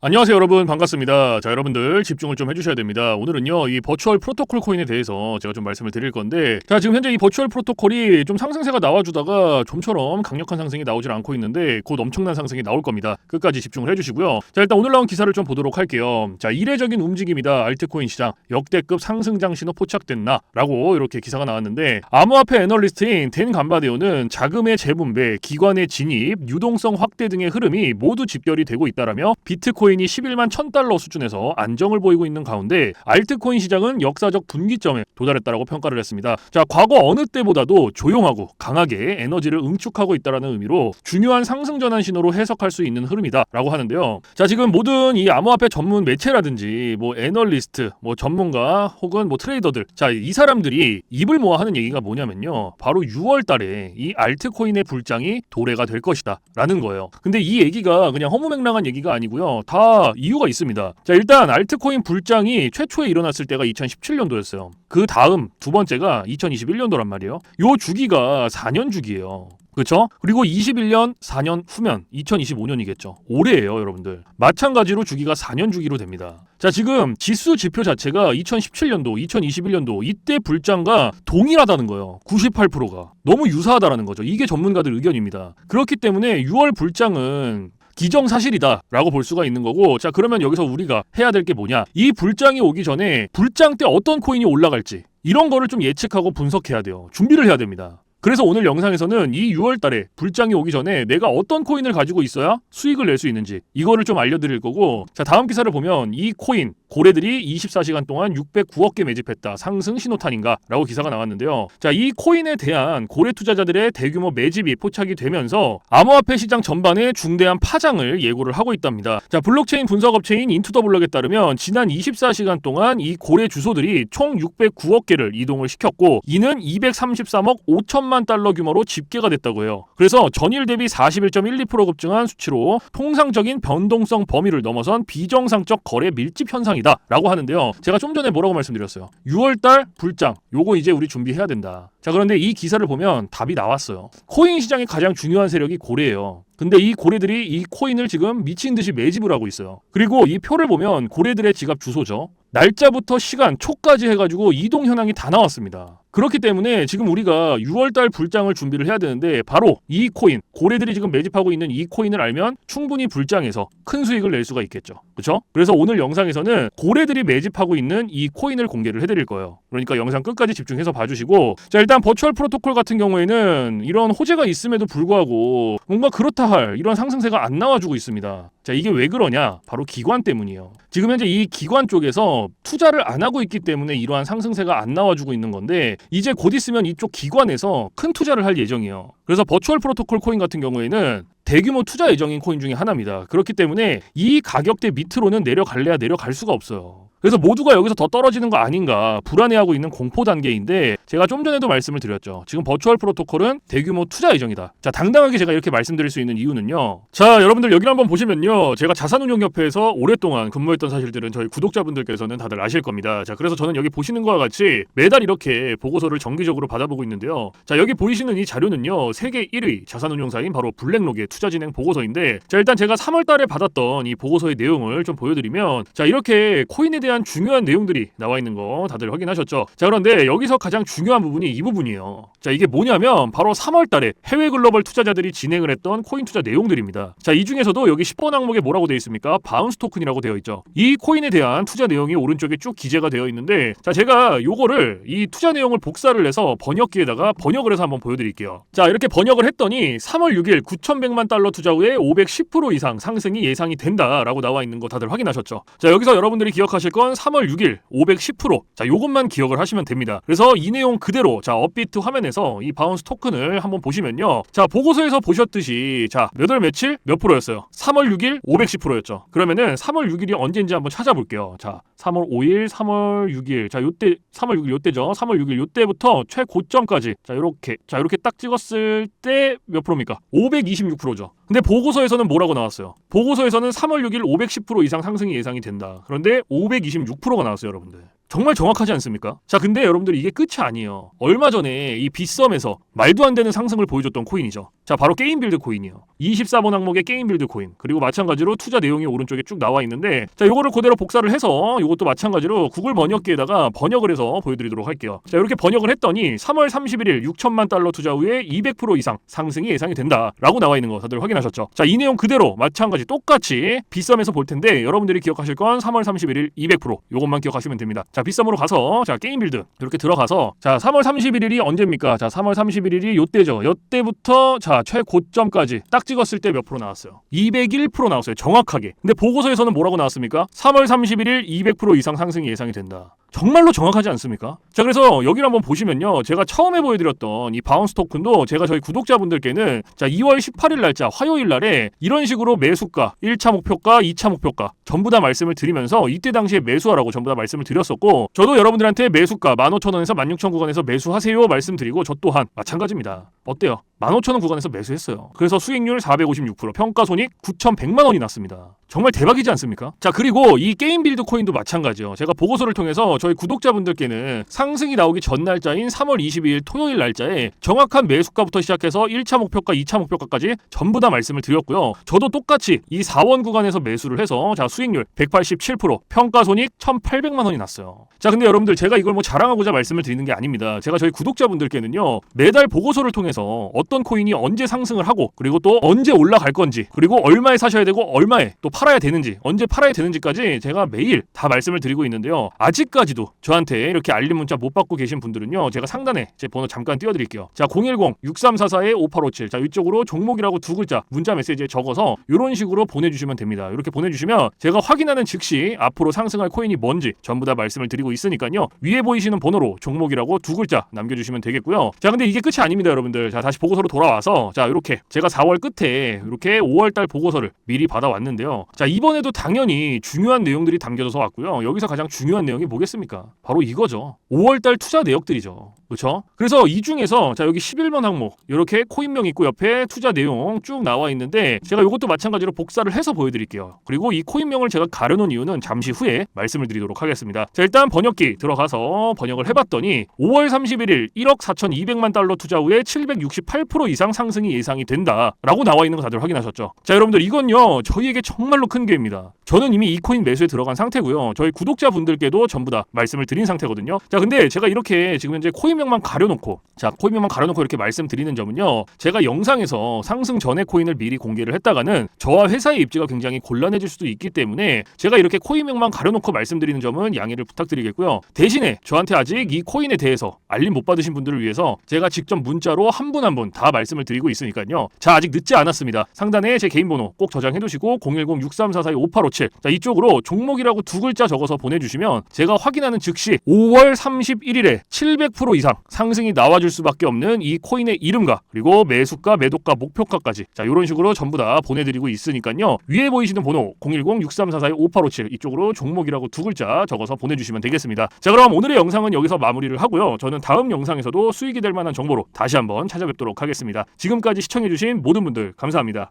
안녕하세요 여러분 반갑습니다. 자 여러분들 집중을 좀 해주셔야 됩니다. 오늘은요 이 버추얼 프로토콜 코인에 대해서 제가 좀 말씀을 드릴 건데 자 지금 현재 이 버추얼 프로토콜이 좀 상승세가 나와주다가 좀처럼 강력한 상승이 나오질 않고 있는데 곧 엄청난 상승이 나올 겁니다. 끝까지 집중을 해주시고요. 자 일단 오늘 나온 기사를 좀 보도록 할게요. 자 이례적인 움직임이다 알트코인 시장 역대급 상승장 신호 포착됐나 라고 이렇게 기사가 나왔는데 암호화폐 애널리스트인 댄 감바데오는 자금의 재분배, 기관의 진입, 유동성 확대 등의 흐름이 모두 집결이 되고 있다라며 비트코인 비트코인이 11만 1000달러 수준에서 안정을 보이고 있는 가운데 알트코인 시장은 역사적 분기점에 도달했다라고 평가를 했습니다. 자, 과거 어느 때보다도 조용하고 강하게 에너지를 응축하고 있다라는 의미로 중요한 상승 전환 신호로 해석할 수 있는 흐름이다라고 하는데요. 자, 지금 모든 이 암호화폐 전문 매체라든지 뭐 애널리스트, 뭐 전문가 혹은 뭐 트레이더들 자, 이 사람들이 입을 모아 하는 얘기가 뭐냐면요. 바로 6월 달에 이 알트코인의 불장이 도래가 될 것이다라는 거예요. 근데 이 얘기가 그냥 허무맹랑한 얘기가 아니고요. 다 이유가 있습니다. 자, 일단 알트코인 불장이 최초에 일어났을 때가 2017년도였어요. 그 다음 두 번째가 2021년도란 말이에요. 요 주기가 4년 주기예요. 그렇죠? 그리고 21년 4년 후면 2025년이겠죠. 올해예요, 여러분들. 마찬가지로 주기가 4년 주기로 됩니다. 자, 지금 지수 지표 자체가 2017년도, 2021년도 이때 불장과 동일하다는 거예요. 98%가. 너무 유사하다라는 거죠. 이게 전문가들 의견입니다. 그렇기 때문에 6월 불장은 기정사실이다 라고 볼 수가 있는 거고 자 그러면 여기서 우리가 해야 될 게 뭐냐? 이 불장이 오기 전에 불장 때 어떤 코인이 올라갈지 이런 거를 좀 예측하고 분석해야 돼요. 준비를 해야 됩니다 그래서 오늘 영상에서는 이 6월 달에 불장이 오기 전에 내가 어떤 코인을 가지고 있어야 수익을 낼 수 있는지 이거를 좀 알려드릴 거고 자 다음 기사를 보면 이 코인 고래들이 24시간 동안 609억 개 매집했다. 상승 신호탄인가? 라고 기사가 나왔는데요. 자 이 코인에 대한 고래 투자자들의 대규모 매집이 포착이 되면서 암호화폐 시장 전반에 중대한 파장을 예고를 하고 있답니다. 자 블록체인 분석업체인 인투더블럭에 따르면 지난 24시간 동안 이 고래 주소들이 총 609억 개를 이동을 시켰고 이는 233억 5 천만 달러 규모로 집계가 됐다고 해요 그래서 전일 대비 41.12% 급증한 수치로 통상적인 변동성 범위를 넘어선 비정상적 거래 밀집 현상이다라고 하는데요. 제가 좀 전에 뭐라고 말씀드렸어요. 6월달 불장 요거 이제 우리 준비해야 된다. 자 그런데 이 기사를 보면 답이 나왔어요. 코인 시장의 가장 중요한 세력이 고래예요. 근데 이 고래들이 이 코인을 지금 미친 듯이 매집을 하고 있어요. 그리고 이 표를 보면 고래들의 지갑 주소죠. 날짜부터 시간, 초까지 해가지고 이동 현황이 다 나왔습니다. 그렇기 때문에 지금 우리가 6월달 불장을 준비를 해야 되는데 바로 이 코인, 고래들이 지금 매집하고 있는 이 코인을 알면 충분히 불장에서 큰 수익을 낼 수가 있겠죠. 그렇죠? 그래서 오늘 영상에서는 고래들이 매집하고 있는 이 코인을 공개를 해드릴 거예요. 그러니까 영상 끝까지 집중해서 봐주시고 자 일단 버추얼 프로토콜 같은 경우에는 이런 호재가 있음에도 불구하고 뭔가 그렇다 할 이런 상승세가 안 나와주고 있습니다. 자 이게 왜 그러냐? 바로 기관 때문이에요. 지금 현재 이 기관 쪽에서 투자를 안 하고 있기 때문에 이러한 상승세가 안 나와주고 있는 건데 이제 곧 있으면 이쪽 기관에서 큰 투자를 할 예정이에요. 그래서 버추얼 프로토콜 코인 같은 경우에는 대규모 투자 예정인 코인 중에 하나입니다. 그렇기 때문에 이 가격대 밑으로는 내려갈래야 내려갈 수가 없어요. 그래서 모두가 여기서 더 떨어지는 거 아닌가 불안해하고 있는 공포 단계인데 제가 좀 전에도 말씀을 드렸죠. 지금 버추얼 프로토콜은 대규모 투자 예정이다. 자, 당당하게 제가 이렇게 말씀드릴 수 있는 이유는요. 자, 여러분들 여기를 한번 보시면요. 제가 자산운용협회에서 오랫동안 근무했던 사실들은 저희 구독자분들께서는 다들 아실 겁니다. 자, 그래서 저는 여기 보시는 것과 같이 매달 이렇게 보고서를 정기적으로 받아보고 있는데요. 자, 여기 보이시는 이 자료는요. 세계 1위 자산운용사인 바로 블랙록의 투자 진행 보고서인데 자, 일단 제가 3월 달에 받았던 이 보고서의 내용을 좀 보여드리면 자, 이렇게 코인에 대한 대한 중요한 내용들이 나와 있는 거 다들 확인하셨죠? 자 그런데 여기서 가장 중요한 부분이 이 부분이에요. 자 이게 뭐냐면 바로 3월 달에 해외 글로벌 투자자들이 진행을 했던 코인 투자 내용들입니다. 자 이 중에서도 여기 10번 항목에 뭐라고 되어 있습니까? 바운스 토큰이라고 되어 있죠. 이 코인에 대한 투자 내용이 오른쪽에 쭉 기재가 되어 있는데 자 제가 요거를 이 투자 내용을 복사를 해서 번역기에다가 번역을 해서 한번 보여 드릴게요. 자 이렇게 번역을 했더니 3월 6일 9,100만 달러 투자 후에 510% 이상 상승이 예상이 된다라고 나와 있는 거 다들 확인하셨죠? 자 여기서 여러분들이 기억하실 건 3월 6일 510%. 자, 요것만 기억을 하시면 됩니다. 그래서 이 내용 그대로 자, 업비트 화면에서 이 바운스 토큰을 한번 보시면요. 자, 보고서에서 보셨듯이 자, 몇 월 며칠 몇 프로였어요? 3월 6일 510%였죠. 그러면은 3월 6일이 언제인지 한번 찾아볼게요. 자, 3월 5일, 3월 6일. 자, 요때 3월 6일 요때죠. 3월 6일 요때부터 최고점까지. 자, 요렇게. 자, 이렇게 딱 찍었을 때 몇 프로입니까? 526%죠. 근데 보고서에서는 뭐라고 나왔어요? 보고서에서는 3월 6일 510% 이상 상승이 예상이 된다. 그런데 526%가 나왔어요, 여러분들. 정말 정확하지 않습니까? 자, 근데 여러분들 이게 끝이 아니에요. 얼마 전에 이 빗썸에서 말도 안 되는 상승을 보여줬던 코인이죠. 자, 바로 게임 빌드 코인이요. 24번 항목의 게임 빌드 코인. 그리고 마찬가지로 투자 내용이 오른쪽에 쭉 나와 있는데 자, 요거를 그대로 복사를 해서 요것도 마찬가지로 구글 번역기에다가 번역을 해서 보여드리도록 할게요. 자, 이렇게 번역을 했더니 3월 31일 6천만 달러 투자 후에 200% 이상 상승이 예상이 된다라고 나와 있는 거 다들 확인하셨죠? 자, 이 내용 그대로 마찬가지 똑같이 빗썸에서 볼 텐데 여러분들이 기억하실 건 3월 31일 200% 요것만 기억하시면 됩니다. 자, 빗썸으로 가서 자, 게임 빌드 이렇게 들어가서 자, 3월 31일이 언제입니까? 자, 3월 31일이 요때죠. 요때부터 자, 최고점까지 딱 찍었을 때 몇 프로 나왔어요? 201% 나왔어요. 정확하게. 근데 보고서에서는 뭐라고 나왔습니까? 3월 31일 200% 이상 상승이 예상이 된다. 정말로 정확하지 않습니까? 자 그래서 여기를 한번 보시면요 제가 처음에 보여드렸던 이 바운스 토큰도 제가 저희 구독자분들께는 자 2월 18일 날짜 화요일 날에 이런 식으로 매수가 1차 목표가 2차 목표가 전부 다 말씀을 드리면서 이때 당시에 매수하라고 전부 다 말씀을 드렸었고 저도 여러분들한테 매수가 15,000원에서 16,000 구간에서 매수하세요 말씀드리고 저 또한 마찬가지입니다 어때요? 15,000원 구간에서 매수했어요 그래서 수익률 456% 평가 손익 9,100만 원이 났습니다 정말 대박이지 않습니까? 자 그리고 이 게임 빌드 코인도 마찬가지요. 제가 보고서를 통해서 저희 구독자분들께는 상승이 나오기 전 날짜인 3월 22일 토요일 날짜에 정확한 매수가부터 시작해서 1차 목표가, 2차 목표가까지 전부 다 말씀을 드렸고요. 저도 똑같이 이 4원 구간에서 매수를 해서 자 수익률 187% 평가 손익 1,800만 원이 났어요. 자 근데 여러분들 제가 이걸 뭐 자랑하고자 말씀을 드리는 게 아닙니다. 제가 저희 구독자분들께는요 매달 보고서를 통해서 어떤 코인이 언제 상승을 하고 그리고 또 언제 올라갈 건지 그리고 얼마에 사셔야 되고 얼마에 또 팔아야 되는지 언제 팔아야 되는지까지 제가 매일 다 말씀을 드리고 있는데요. 아직까지도 저한테 이렇게 알림 문자 못 받고 계신 분들은요. 제가 상단에 제 번호 잠깐 띄워드릴게요. 자 010-6344-5857. 자 이쪽으로 종목이라고 두 글자 문자 메시지에 적어서 이런 식으로 보내주시면 됩니다. 이렇게 보내주시면 제가 확인하는 즉시 앞으로 상승할 코인이 뭔지 전부 다 말씀을 드리고 있으니까요. 위에 보이시는 번호로 종목이라고 두 글자 남겨주시면 되겠고요. 자 근데 이게 끝이 아닙니다, 여러분들. 자 다시 보고서로 돌아와서 자 이렇게 제가 4월 끝에 이렇게 5월달 보고서를 미리 받아왔는데요. 자 이번에도 당연히 중요한 내용들이 담겨져서 왔고요. 여기서 가장 중요한 내용이 뭐겠습니까? 바로 이거죠. 5월달 투자 내역들이죠. 그렇죠? 그래서 이 중에서 자 여기 11번 항목 이렇게 코인명 있고 옆에 투자 내용 쭉 나와 있는데 제가 이것도 마찬가지로 복사를 해서 보여드릴게요. 그리고 이 코인명을 제가 가려놓은 이유는 잠시 후에 말씀을 드리도록 하겠습니다. 자 일단 번역기 들어가서 번역을 해봤더니 5월 31일 1억 4,200만 달러 투자 후에 768% 이상 상승이 예상이 된다라고 나와 있는 거 다들 확인하셨죠? 자 여러분들 이건요 저희에게 정말로 큰 기회입니다. 저는 이미 이 코인 매수에 들어간 상태고요. 저희 구독자분들께도 전부 다 말씀을 드린 상태거든요. 자 근데 제가 이렇게 지금 현재 코인명만 가려놓고 자 코인명만 가려놓고 이렇게 말씀드리는 점은요. 제가 영상에서 상승 전에 코인을 미리 공개를 했다가는 저와 회사의 입지가 굉장히 곤란해질 수도 있기 때문에 제가 이렇게 코인명만 가려놓고 말씀드리는 점은 양해를 부탁드리겠고요. 대신에 저한테 아직 이 코인에 대해서 알림 못 받으신 분들을 위해서 제가 직접 문자로 한 분 한 분 다 말씀을 드리고 있으니까요. 자 아직 늦지 않았습니다. 상단에 제 개인 번호 꼭 저장해 두시고 010-6344-5857 자 이쪽으로 종목이라고 두 글자 적어서 보내 주시면 제가 확인하는 즉시 5월 31일에 700% 이상 상승이 나와 줄 수밖에 없는 이 코인의 이름과 그리고 매수가, 매도가, 목표가까지 자 이런 식으로 전부 다 보내 드리고 있으니까요. 위에 보이시는 번호 010-6344-5857 이쪽으로 종목이라고 두 글자 적어서 보내 주시면 되겠습니다. 자 그럼 오늘의 영상은 여기서 마무리를 하고요. 저는 다음 영상에서도 수익이 될 만한 정보로 다시 한번 찾아뵙도록 하겠습니다. 지금까지 시청해주신 모든 분들 감사합니다.